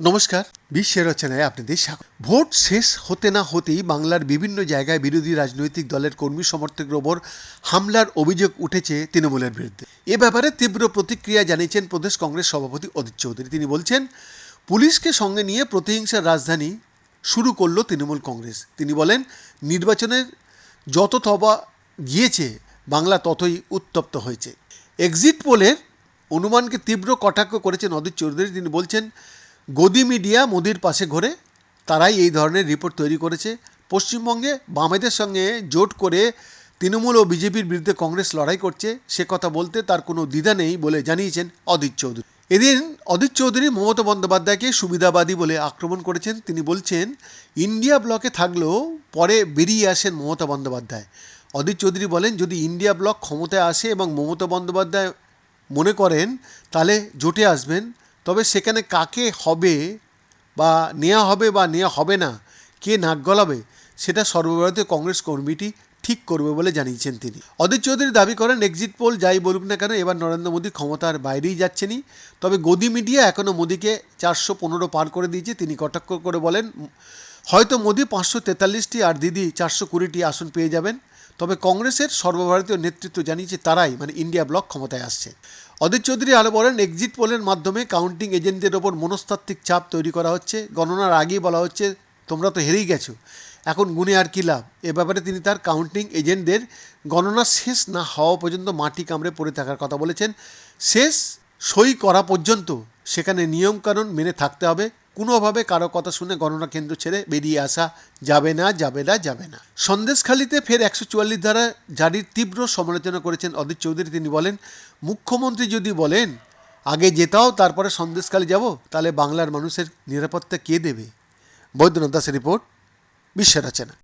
নমস্কার, বিশ্বের রচনায় আপনাদের স্বাগত। ভোট শেষ হতে না হতেই বাংলার বিভিন্ন জায়গায় বিরোধী রাজনৈতিক দলের কর্মী সমর্থকের ওপর হামলার অভিযোগ উঠেছে তৃণমূলের বিরুদ্ধে। এ ব্যাপারে তীব্র প্রতিক্রিয়া জানিয়েছেন প্রদেশ কংগ্রেস সভাপতি অদিত চৌধুরী। তিনি বলছেন, পুলিশকে সঙ্গে নিয়ে প্রতিহিংসার রাজধানী শুরু করল তৃণমূল কংগ্রেস। তিনি বলেন, নির্বাচনের যত তবা গিয়েছে, বাংলা ততই উত্তপ্ত হয়েছে। এক্সিট পোলের অনুমানকে তীব্র কটাক্ষ করেছেন অদিত চৌধুরী। তিনি বলছেন গদি মিডিয়া মোদির পাশে ঘোরে। তারাই এই ধরনের রিপোর্ট তৈরি করেছে। পশ্চিমবঙ্গে বামেদের সঙ্গে জোট করে তৃণমূল ও বিজেপির বিরুদ্ধে কংগ্রেস লড়াই করছে, সে কথা বলতে তার কোনো দ্বিধা নেই বলে জানিয়েছেন অদিত চৌধুরী। এদিন অদিত চৌধুরী মমতা বন্দ্যোপাধ্যায়কে সুবিধাবাদী বলে আক্রমণ করেছেন। তিনি বলছেন, ইন্ডিয়া ব্লকে থাকলেও পরে বেরিয়ে আসেন মমতা বন্দ্যোপাধ্যায়। অদিত চৌধুরী বলেন, যদি ইন্ডিয়া ব্লক ক্ষমতায় আসে এবং মমতা বন্দ্যোপাধ্যায় মনে করেন, তাহলে জোটে আসবেন। তবে সেখানে কাকে হবে বা নেওয়া হবে বা নেওয়া হবে না, কে নাক গলাবে, সেটা সর্বভারতীয় কংগ্রেস কমিটি ঠিক করবে বলে জানিয়েছেন তিনি। অদিত চৌধুরী দাবি করেন, এক্সিট পোল যাই বলুক না কেন, এবার নরেন্দ্র মোদী ক্ষমতার বাইরেই যাচ্ছেনি তবে গদি মিডিয়া এখনও মোদীকে চারশো পনেরো পার করে দিয়েছে, তিনি কটাক্ষ করে বলেন, হয়তো মোদী পাঁচশো তেতাল্লিশটি আর দিদি চারশো কুড়িটি আসন পেয়ে যাবেন। তবে কংগ্রেসের সর্বভারতীয় নেতৃত্ব জানিয়েছে তারাই মানে ইন্ডিয়া ব্লক ক্ষমতায় আসছে। অদিত চৌধুরী আরও বলেন এক্সিট পোলের মাধ্যমে কাউন্টিং এজেন্টদের ওপর মনস্তাত্ত্বিক চাপ তৈরি করা হচ্ছে। গণনার আগেই বলা হচ্ছে, তোমরা তো হেরেই গেছো। এখন গুনে আর কী লাভ? এ ব্যাপারে তিনি তার কাউন্টিং এজেন্টদের গণনা শেষ না হওয়া পর্যন্ত মাটি কামড়ে পড়ে থাকার কথা বলেছেন। শেষ সই করা পর্যন্ত সেখানে নিয়মকানুন মেনে থাকতে হবে। কোনোভাবে কারও কথা শুনে গণনা কেন্দ্র ছেড়ে বেরিয়ে আসা যাবে না যাবে না যাবে না। সন্দেশখালীতে ফের একশো চুয়াল্লিশ ধারা জারির তীব্র সমালোচনা করেছেন অদিত চৌধুরী। তিনি বলেন, মুখ্যমন্ত্রী যদি বলেন, আগে যেতাও, তারপরে সন্দেশখালী যাব, তাহলে বাংলার মানুষের নিরাপত্তা কে দেবে? বৈদ্যনাথ দাসের রিপোর্ট, বিশ্ব রচনা।